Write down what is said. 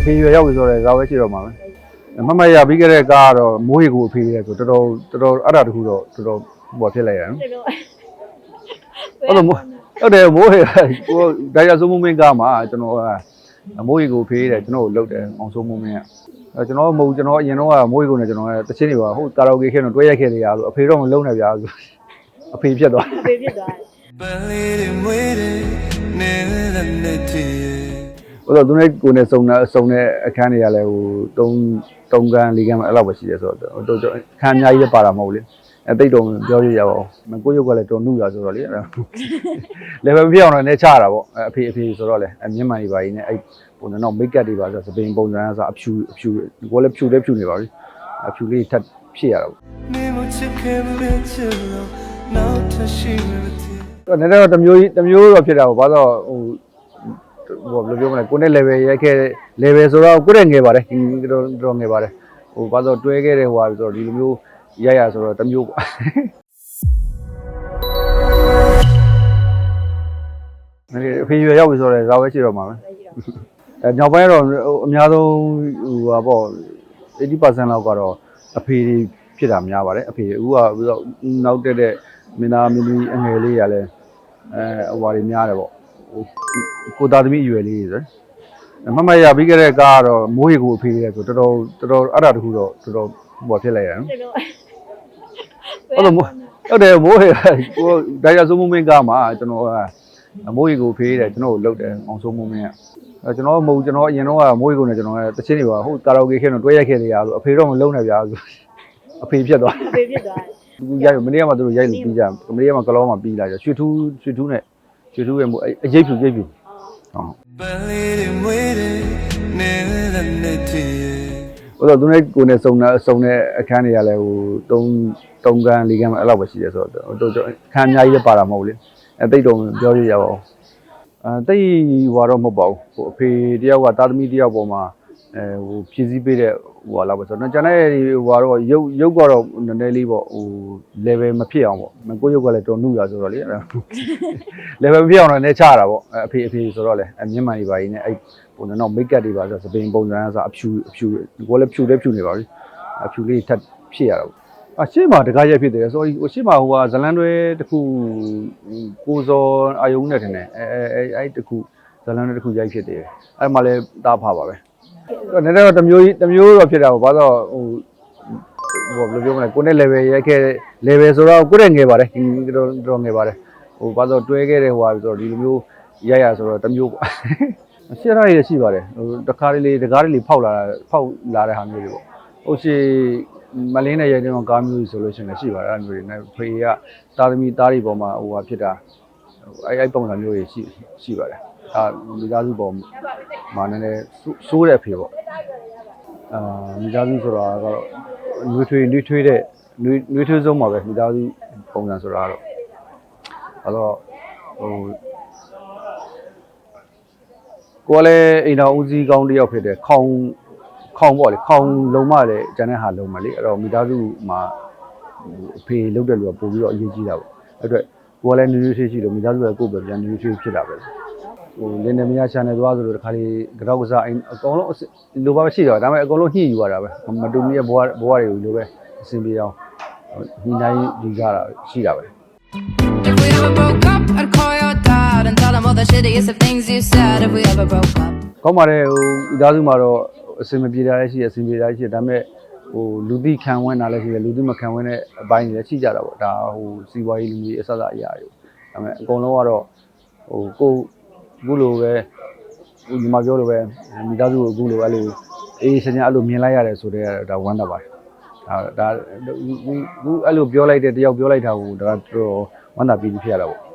အဖေရွယ်ရောက်ပြီဆိုတော့ဇာဝဲရှိတော့မှာပဲမမရပြီးခဲ့တဲ့ကားကတော့မိုးရေကိုအဖေရဲဆိုတော်တော်တော်တော်အဲ့ဒါတခုတော့တော်တော်ဟိုဖြစ်လိုက်ရတယ်ဟုတ်တယ်ဟုတ်တယ်မိုးရေကိုဒါရဆုံးမင်းကားမှာကျွန်တော်မိုးရေကိုဖေးတယ်ကျွန်တော်လုတ်တယ်အောင်ဆုံးမင်းကအဲကျွန်တော်မဟုတ်ကျွန်တော်အရင်တော့မိုးရေကိုနဲ့ကျွန်တော်တချင်းနေပါဟုတ်ကာရာအိုကေခဲ့တော့တွဲရိုက်ခဲ့တယ်ရာဆိုအဖေတော့မလုံးနဲ့ဗျာဆိုအဖေဖြစ်သွားအဖေဖြစ်သွား Believe in waiting, never let me မွေးတယ်နေတဲ့နေ့တည်းဟိုတော့သူနဲ့ကိုနဲ့စုံတဲ့စုံတဲ့အခန်းတွေကလည်းဟို3 3ကန်း4ကန်းအဲ့လောက်ပဲရှိတယ်ဆိုတော့တို့အခန်းအများကြီးလည်းပါတာမဟုတ်လေအဲတိတ်တော့ပြောရရပါအောင်ကိုရုပ်ကလည်းတော်နှုတာဆိုတော့လေအဲ့ဒါ level မပြောင်းတော့လည်းချတာပေါ့အဖေအဖေဆိုတော့လေအမြင့်မှန်ကြီးပါကြီးနဲ့အဲ့ပုံစံတော့ make up တွေပါဆိုစပင်ပုံစံအစားအဖြူအဖြူကိုလည်းဖြူလည်းဖြူနေပါပြီအဖြူလေးထပ်ဖြစ်ရတာပေါ့နေမချစ်ခဲ့မလဲချစ်လို့နောက်ထပ်ရှိမလို့တော့နည်းနည်းတော့တစ်မျိုးကြီးတစ်မျိုးတော့ဖြစ်တာပေါ့ဘာလို့ဟို ဟိုဘယ်လိုပြောမလဲကိုနဲ့ level ရိုက်ခဲ့ level ဆိုတော့ကိုယ့်ရဲ့ငယ်ပါတယ်ဒီတော့တော့ငယ်ပါတယ်ဟိုဘာလို့တွဲခဲ့တဲ့ဟိုဟာဆိုတော့ဒီလိုမျိုးရိုက်ရဆိုတော့တစ်မျိုးပေါ့အဲ့ဒီအဖေရွယ်ရောက်ပြီဆိုတော့ဇာဝဲရှိတော့မှာပဲအဲညောင်ပိုင်းကတော့အများဆုံးဟိုဟာပေါ့80%လောက်ကတော့အဖေတွေဖြစ်တာများပါတယ်အဖေအခုကပြီးတော့နောက်တက်တဲ့မင်းသားမင်းသမီးအငယ်လေးရလဲအဲဟိုဟာတွေများတယ်ပေါ့ဟို ကိုသားသမီးအရွယ်လေးတွေဆိုမမရပြီးခဲ့တဲ့ကားကတော့မိုးရေကိုအဖေးရဲဆိုတော်တော်တော်တော်အဲ့ဒါတခုတော့တော်တော်ဟိုဖြစ်လိုက်ရအောင်ဟုတ်တယ်မိုးဟုတ်တယ်မိုးရေကိုဒါရဆုံးမင်းကားမှာကျွန်တော်မိုးရေကိုဖေးတယ်ကျွန်တော်လုတ်တယ်အောင်ဆုံးမင်းကအဲကျွန်တော်မဟုတ်ကျွန်တော်အရင်တော့ကမိုးရေကိုနဲ့ကျွန်တော်ကတချင်းတွေပါဟုတ်ကာရာအိုကေခင်းတော့တွဲရိုက်ခဲ့တယ်ရလို့အဖေတော့မလုံးနဲ့ဗျာဆိုအဖေဖြစ်သွားအဖေဖြစ်သွားသူရိုက်မနေ့ကမှသူတို့ရိုက်လို့ပြီးကြမနေ့ကမှကလောမှာပြီးလာကြရွှေထူးရွှေထူးနဲ့ ရွှေထူးရဲ့မို့အရေးဖြူရေးဖြူဟုတ်ပန်းလေးတွေမွေးတယ်နေတဲ့နေ့တည်းဟိုတော့သူနဲ့ကိုနဲ့စုံတဲ့စုံတဲ့အခန်းတွေကလည်းဟို3 3ကန်း4ကန်းအဲ့လောက်ပဲရှိတယ်ဆိုတော့တို့အခန်းအများကြီးလည်းပါတာမဟုတ်လေအဲတိတ်တော့ပြောရရပါအောင်အဲတိတ်ဟွာတော့မဟုတ်ပါဘူးဟိုအဖေတယောက်ကတာသမီတယောက်ပေါ်မှာ အဲဟိုဖြည့်ဆည်းပေးတဲ့ဟိုဟာလောက်ပဲဆိုတော့ကျွန်တော်ရဲ့ဟိုဟာတော့ရုပ်ရုပ်ကတော့နည်းနည်းလေးပေါ့ဟို level မဖြစ်အောင်ပေါ့ကိုရုပ်ကလည်းတော်နှုတာဆိုတော့လေအဲ့ဒါ level မဖြစ်အောင်တော့လည်းချတာပေါ့အဖေအဖေဆိုတော့လေအမြင့်မှန်ကြီးပါကြီးနဲ့အဲ့ပုံစံတော့ make up တွေပါဆိုစပင်ပုံစံအစားအဖြူအဖြူကိုလည်းဖြူလည်းဖြူနေပါပြီအဖြူလေးထပ်ဖြစ်ရတာပေါ့အရှေ့မှာတကားရက်ဖြစ်တယ်ဆိုတော့ဟိုရှေ့မှာဟိုကဇလန်တွဲတစ်ခုကိုစောအာယုံနဲ့ထင်တယ်အဲအဲအဲ့တစ်ခုဇလန်တွဲတစ်ခုရိုက်ဖြစ်တယ်အဲ့မှာလည်းတားဖာပါပဲ နည်းနည်းတော့တစ်မျိုးကြီးတစ်မျိုးတော့ဖြစ်တာပေါ့ဘာလို့ဟိုဟိုဘယ်လိုပြောမလဲကိုနဲ့ level ရိုက်ခဲ့ level ဆိုတော့ကိုယ့်ရဲ့ငယ်ပါတယ်ဒီတော့တော့ငယ်ပါတယ်ဟိုဘာလို့တွဲခဲ့တဲ့ဟိုဟာဆိုတော့ဒီလိုမျိုးရိုက်ရဆိုတော့တစ်မျိုးပေါ့ရှင်းရရရှိပါတယ်ဟိုတခါလေးတကားလေးဖောက်လာဖောက်လာတဲ့ဟာမျိုးတွေပေါ့ဟိုရှိမလင်းနဲ့ရိုက်တဲ့ကားမျိုးဆိုလို့ရှိရင်ရှိပါတယ်အဲ့လိုမျိုးတွေနဲ့ဖေကသားသမီးသားတွေပေါ်မှာဟိုဟာဖြစ်တာအဲ့အဲ့ပုံစံမျိုးတွေရှိရှိပါတယ် အာမိသားစုပေါ်မှာနည်းနည်းစိုးတဲ့ဖေပေါ့အာမိသားစုဆိုတာကတော့နှွေးထွေးနှွေးထွေးတဲ့နှွေးနှွေးထွေးဆုံးပါပဲမိသားစုပုံစံဆိုတာကတော့အဲ့တော့ဟိုကိုယ်လည်းအိမ်တော်ဦးစီးကောင်းတစ်ယောက်ဖြစ်တယ်ခေါင်ခေါင်ပေါ့လေခေါင်လုံးမလည်းကျန်တဲ့ဟာလုံးမလေအဲ့တော့မိသားစုမှာအဖေလုတ်တဲ့လူကပို့ပြီးတော့အရေးကြီးတာပေါ့အဲ့အတွက်ကိုယ်လည်းနည်းနည်းရှိရှိလို့မိသားစုကကိုယ်ပဲပြန်နည်းနည်းရှိဖြစ်တာပဲ ဟိုလင်းနေမရ channel သွားဆိုလို့တခါလေးကြောက်ကစားအိမ်အကုန်လုံးလိုပါမရှိတော့ဒါပေမဲ့အကုန်လုံးညှိယူရတာပဲမတူမီရဲ့ဘဝဘဝတွေကိုလိုပဲအဆင်ပြေအောင်ညှိနှိုင်းယူကြတာရှိတာပဲ If we ever broke up, I'd call your dad and tell him all the shittiest of things you said. If we ever broke up. ကောင်းပါတယ်ဟိုမိသားစုမှာတော့အဆင်မပြေတာလည်းရှိတယ်အဆင်ပြေတာလည်းရှိတယ်ဒါပေမဲ့ဟိုလူသိခံဝင်တာလည်းရှိတယ်လူသိမခံဝင်တဲ့အပိုင်းတွေလည်းရှိကြတာပေါ့ဒါဟိုစီးပွားရေးလူကြီးအစစအရာတွေဒါပေမဲ့အကုန်လုံးကတော့ဟိုကို အခုလိုပဲဟိုညီမပြောလိုပဲမိသားစုကိုအခုလိုအဲ့လိုအေးစညာအဲ့လိုမြင်လိုက်ရတယ်ဆိုတော့ဒါဝမ်းသာပါတယ်ဒါဒါအခုအဲ့လိုပြောလိုက်တဲ့တယောက်ပြောလိုက်တာကိုဒါကတော့ဝမ်းသာပြီးဖြစ်ရတာပေါ့